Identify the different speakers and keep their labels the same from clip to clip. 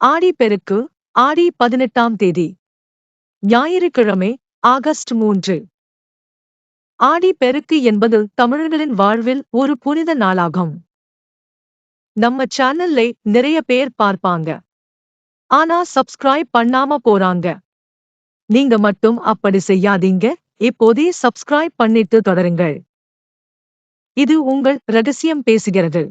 Speaker 1: ஆடி பெருக்கு ஆடி பதினெட்டாம் தேதி. ஞாயிற்றுக்கிழமை ஆகஸ்ட் மூன்று. ஆடி பெருக்கு என்பது தமிழர்களின் வாழ்வில் ஒரு புனித நாளாகும். நம்ம சேனல்ல நிறைய பேர் பார்ப்பாங்க. ஆனா சப்ஸ்கிரைப் பண்ணாம போறாங்க. நீங்க மட்டும் அப்படி செய்யாதீங்க. இப்போதே சப்ஸ்கிரைப் பண்ணிட்டு தொடருங்கள். இது உங்கள் ரகசியம் பேசுகிறது.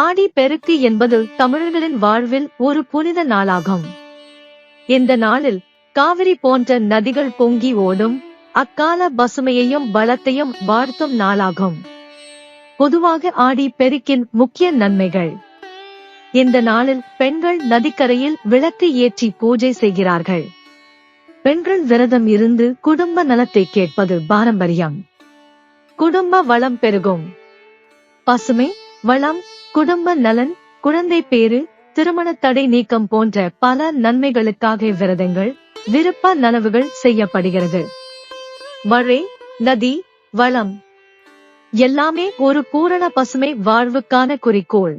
Speaker 1: ஆடி பெருக்கு என்பது தமிழர்களின் வாழ்வில் ஒரு புனித நாளாகும். இந்த நாளில் காவிரி போன்ற நதிகள் பொங்கி ஓடும் அக்கால பசுமையையும் பலத்தையும் வாழ்த்தும் நாளாகும். பொதுவாக ஆடி பெருக்கின் முக்கிய நன்மைகள். இந்த நாளில் பெண்கள் நதிக்கரையில் விளக்கு ஏற்றி பூஜை செய்கிறார்கள். பெண்கள் விரதம் இருந்து குடும்ப நலத்தை கேட்பது பாரம்பரியம். குடும்ப வளம் பெருகும். பசுமை வளம் குடும்ப நலன் குழந்தை பேரு திருமண தடை நீக்கம் போன்ற பல நன்மைகளுக்காக விரதங்கள் விருப்ப நனவுகள் செய்யப்படுகிறது. மழை நதி வளம். எல்லாமே ஒரு பூரண பசுமை வாழ்வுக்கான குறிக்கோள்.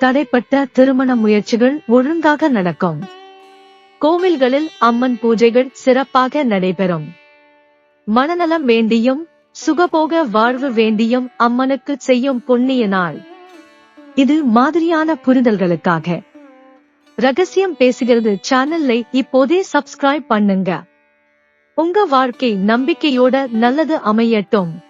Speaker 1: தடைப்பட்ட திருமண முயற்சிகள் ஒழுங்காக நடக்கும். கோவில்களில் அம்மன் பூஜைகள் சிறப்பாக நடைபெறும். மனநலம் வேண்டியும் சுகபோக வாழ்வு வேண்டியும் அம்மனுக்கு செய்யும் புண்ணிய நாள். இது மாதிரியான புரிதல்களுக்காக. ரகசியம் பேசுகிறது சேனல்ல இப்போதே சப்ஸ்கிரைப் பண்ணுங்க. உங்க வாழ்க்கை நம்பிக்கையோட நல்லது அமையட்டும்.